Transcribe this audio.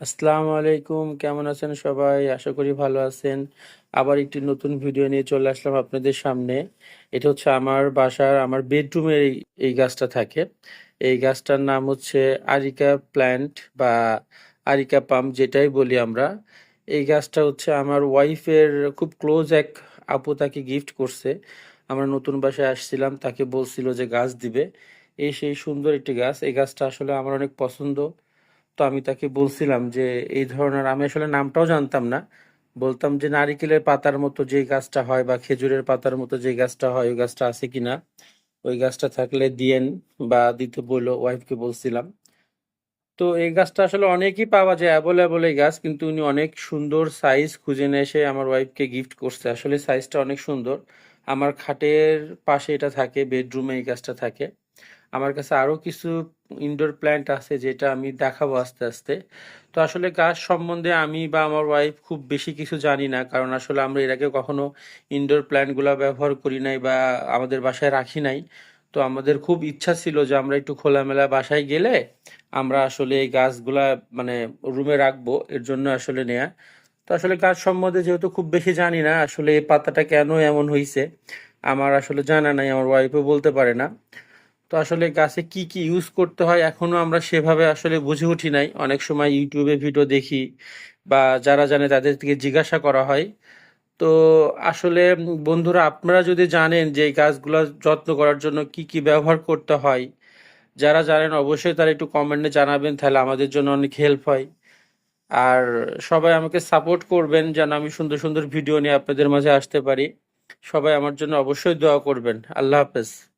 আসসালামু আলাইকুম, কেমন আছেন সবাই? আশা করি ভালো আছেন। আবার একটি নতুন ভিডিও নিয়ে চলে আসলাম আপনাদের সামনে। এটা হচ্ছে আমার বাসার, আমার বেডরুমের এই গাছটা থাকে। এই গাছটার নাম হচ্ছে আরিকা প্ল্যান্ট বা আরিকা পাম যেটাই বলি আমরা। এই গাছটা হচ্ছে আমার ওয়াইফের খুব ক্লোজ এক আপু তাকে গিফট করছে। আমরা নতুন বাসায় আসছিলাম, তাকে বলছিল যে গাছ দিবে। এই সেই সুন্দর একটি গাছ। এই গাছটা আসলে আমার অনেক পছন্দ। তো আমি তাকে বলছিলাম যে, এই ধরনের আমি আসলে নামটাও জানতাম না। বলতাম যে, নারিকেলের পাতার মতো যে গাছটা হয় বা খেজুরের পাতার মতো যে গাছটা হয়, ওই গাছটা আছে কিনা? ওই গাছটা থাকলে দিয়েন বা দিতে বলল ওয়াইফকে বলছিলাম। তো এই গাছটা আসলে অনেকই পাওয়া যায় অ্যাভেলেবল এই গাছ, কিন্তু উনি অনেক সুন্দর সাইজ খুঁজে নিয়ে এসে আমার ওয়াইফকে গিফট করছে। আসলে সাইজটা অনেক সুন্দর। আমার খাটের পাশে এটা থাকে বেডরুমে এই গাছটা থাকে। আমার কাছে আরও কিছু ইনডোর প্ল্যান্ট আছে যেটা আমি দেখাবো আস্তে আস্তে। তো আসলে গাছ সম্বন্ধে আমি বা আমার ওয়াইফ খুব বেশি কিছু জানি না, কারণ আসলে আমরা এর আগে কখনো ইনডোর প্ল্যান্টগুলো ব্যবহার করি নাই বা আমাদের বাসায় রাখি নাই। তো আমাদের খুব ইচ্ছা ছিল যে আমরা একটু খোলামেলা বাসায় গেলে আমরা আসলে এই গাছগুলা মানে রুমে রাখব, এর জন্য আসলে নেয়া। তো আসলে গাছ সম্বন্ধে যেহেতু খুব বেশি জানি না, আসলে এই পাতাটা কেন এমন হয়েছে আমার আসলে জানা নাই, আমার ওয়াইফও বলতে পারে না। তো আসলে গাছে কি কি ইউজ করতে হয় এখনও আমরা সেভাবে আসলে বুঝে উঠি নাই। অনেক সময় ইউটিউবে ভিডিও দেখি বা যারা জানে তাদের থেকে জিজ্ঞাসা করা হয়। তো আসলে বন্ধুরা, আপনারা যদি জানেন যে গাছগুলো যত্ন করার জন্য কি কি ব্যবহার করতে হয়, যারা জানেন অবশ্যই তারা একটু কমেন্টে জানাবেন, তাহলে আমাদের জন্য অনেক হেল্প হয়। আর সবাই আমাকে সাপোর্ট করবেন যেন আমি সুন্দর সুন্দর ভিডিও নিয়ে আপনাদের মাঝে আসতে পারি। সবাই আমার জন্য অবশ্যই দোয়া করবেন। আল্লাহ হাফেজ।